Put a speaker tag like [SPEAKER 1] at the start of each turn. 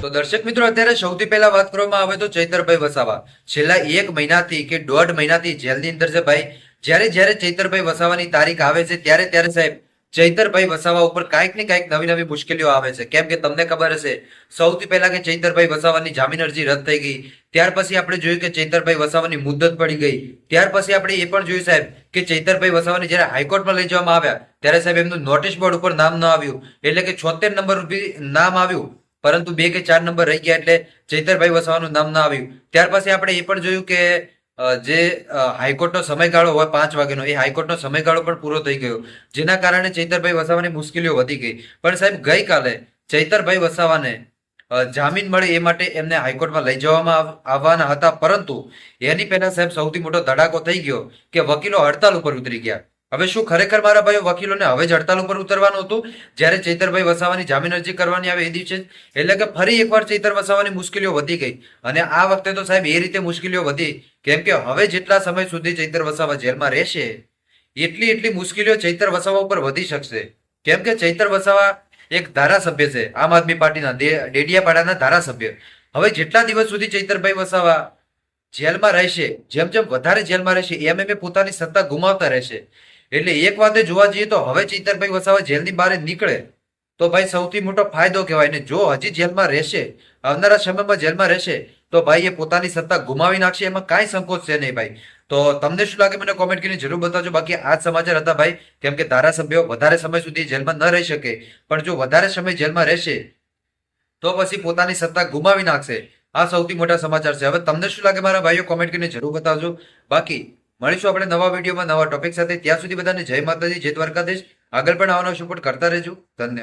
[SPEAKER 1] તો દર્શક મિત્રો, અત્યારે સૌથી પહેલા વાત કરવામાં આવે તો ચૈતરભાઈ વસાવા. છેલ્લા એક મહિનાથી કે દોઢ મહિનાથી જેલની અંદર છે ભાઈ. જ્યારે જ્યારે ચૈતરભાઈ વસાવાની તારીખ આવે છે, ત્યારે ત્યારે સાહેબ ચૈતરભાઈ વસાવા ઉપર કાંઈક ને કાંઈક નવી નવી મુશ્કેલીઓ આવે છે. કેમ કે તમને ખબર હશે, સૌથી પહેલા કે ચૈતરભાઈ વસાવાની જામીન અરજી રદ થઈ ગઈ. ત્યાર પછી આપણે જોયું કે ચૈતરભાઈ વસાવાની મુદ્દત પડી ગઈ. ત્યાર પછી આપણે એ પણ જોયું સાહેબ કે ચૈતરભાઈ વસાવાની જ્યારે હાઈકોર્ટમાં લઈ જવામાં આવ્યા, ત્યારે સાહેબ એમનું નોટિસ બોર્ડ ઉપર નામ ન આવ્યું. એટલે કે છોતેર નંબર નામ આવ્યું, પરંતુ બે કે ચાર નંબર રહી ગયા એટલે ચૈતરભાઈ વસાવાનું નામ ના આવ્યું. ત્યાર પછી આપણે એ પણ જોયું કે જે હાઈકોર્ટનો સમયગાળો હોય પાંચ વાગ્યાનો, એ હાઈકોર્ટનો સમયગાળો પણ પૂરો થઈ ગયો. જેના કારણે ચૈતરભાઈ વસાવાની મુશ્કેલીઓ વધી ગઈ. પણ સાહેબ, ગઈકાલે ચૈતરભાઈ વસાવાને જામીન મળે એ માટે એમને હાઈકોર્ટમાં લઈ જવામાં આવવાના હતા. પરંતુ એની પહેલા સાહેબ, સૌથી મોટો ધડાકો થઈ ગયો કે વકીલો હડતાલ ઉપર ઉતરી ગયા. હવે શું ખરેખર મારા ભાઈઓ વકીલોને હવે જ ઉપર ઉતરવાનું હતું? જ્યારે ચૈતરભાઈ વસાવાની જામીન અરજી કરવાની આવે એ દિવસે એટલે કે ફરી એકવાર ચૈતર વસાવાની મુશ્કેલીઓ વધી ગઈ. અને આ વખતે તો સાહેબ એ રીતે મુશ્કેલીઓ વધી. કેમ કે હવે જેટલા સમય સુધી ચૈતર વસાવા જેલમાં રહેશે, એટલી એટલી મુશ્કેલીઓ ચૈતર વસાવા ઉપર વધી શકશે. કેમ કે ચૈતર વસાવા એક ધારાસભ્ય છે, આમ આદમી પાર્ટીના ડેડિયાપાડાના ધારાસભ્ય. હવે જેટલા દિવસ સુધી ચૈતરભાઈ વસાવા જેલમાં રહેશે, જેમ જેમ વધારે જેલમાં રહેશે, એમ એમ પોતાની સત્તા ગુમાવતા રહેશે. એટલે એક વાતે જોવા જઈએ તો હવે ચૈતરભાઈ વસાવા જેલની બહાર નીકળે. તો ભાઈ સૌથી મોટો ફાયદો કહેવાય. ને જો હજી જેલમાં રહેશે, આવનારા સમયમાં જેલમાં રહેશે, તો ભાઈ એ પોતાની સત્તા ગુમાવી નાખશે. એમાં કાંઈ સંકોચ છે નહીં ભાઈ. તો તમને શું લાગે? મને કોમેન્ટ કરીને જરૂર બતાવજો. બાકી આ સમાચાર હતા ભાઈ. કેમ કે ધારાસભ્યો વધારે સમય સુધી જેલમાં ન રહી શકે. પણ જો વધારે સમય જેલમાં રહેશે, તો પછી પોતાની સત્તા ગુમાવી નાખશે. આ સૌથી મોટા સમાચાર છે. હવે તમને શું લાગે મારા ભાઈઓ? કોમેન્ટ કરીને જરૂર બતાવજો. બાકી મળીશું આપણે નવા વિડીયોમાં નવા ટોપિક સાથે. ત્યાં સુધી બધાને જય માતાજી, જય દ્વારકાધીશ. આગળ પણ આવવાનો સપોર્ટ કરતા રહેજો. ધન્યવાદ.